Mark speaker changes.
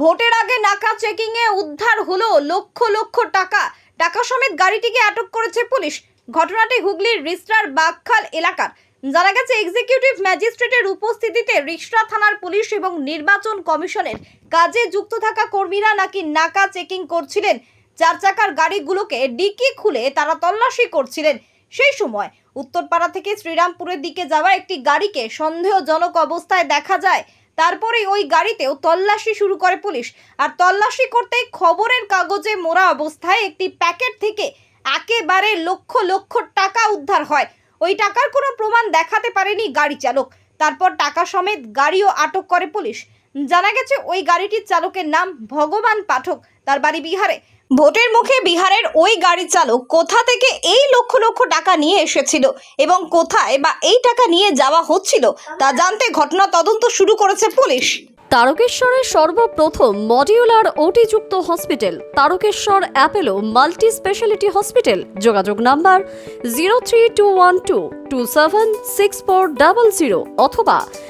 Speaker 1: ভোটের আগে নাকা চেকিং এ উদ্ধার হলো লক্ষ লক্ষ টাকা। টাকা সমেত গাড়িটিকে আটক করেছে পুলিশ। ঘটনাটি হুগলির রিস্টার বাগখাল এলাকার। জানা গেছে, এক্সিকিউটিভ ম্যাজিস্ট্রেটের উপস্থিতিতে রিষ্টা থানার পুলিশ এবং নির্বাচন কমিশনের কাজে যুক্ত থাকা কর্মীরা নাকি নাকা চেকিং করছিলেন। চার চাকার গাড়িগুলোকে ডিকি খুলে তারা তল্লাশি করছিলেন। সেই সময় উত্তরপাড়া থেকে শ্রীরামপুরের দিকে যাওয়া একটি গাড়িকে সন্দেহজনক অবস্থায় দেখা যায়। তারপরে ওই গাড়িতেও তল্লাশি শুরু করে পুলিশ। আর তল্লাশি করতে খবরের কাগজে মোড়া অবস্থায় একটি প্যাকেট থেকে একেবারে লক্ষ লক্ষ টাকা উদ্ধার হয়। ওই টাকার কোনো প্রমাণ দেখাতে পারেনি গাড়ি চালক তারপর টাকা সমেত গাড়িও আটক করে পুলিশ। জানা গেছে ওই গাড়িটির চালকের নাম ভগবান পাঠক। তার বাড়ি বিহারে। ভোটের মুখে বিহারের ওই গাড়ি চালক কোথা থেকে এই লক্ষ লক্ষ টাকা নিয়ে এসেছিল এবং কোথায় বা এই টাকা নিয়ে যাওয়া হচ্ছিল তা জানতে ঘটনা তদন্ত শুরু করেছে পুলিশ।
Speaker 2: তারকেশ্বরের সর্বপ্রথম modular ওটিযুক্ত hospital, Tarakeswar Apollo multi speciality hospital. যোগাযোগ number zero three two one two two seven six four double zero অথবা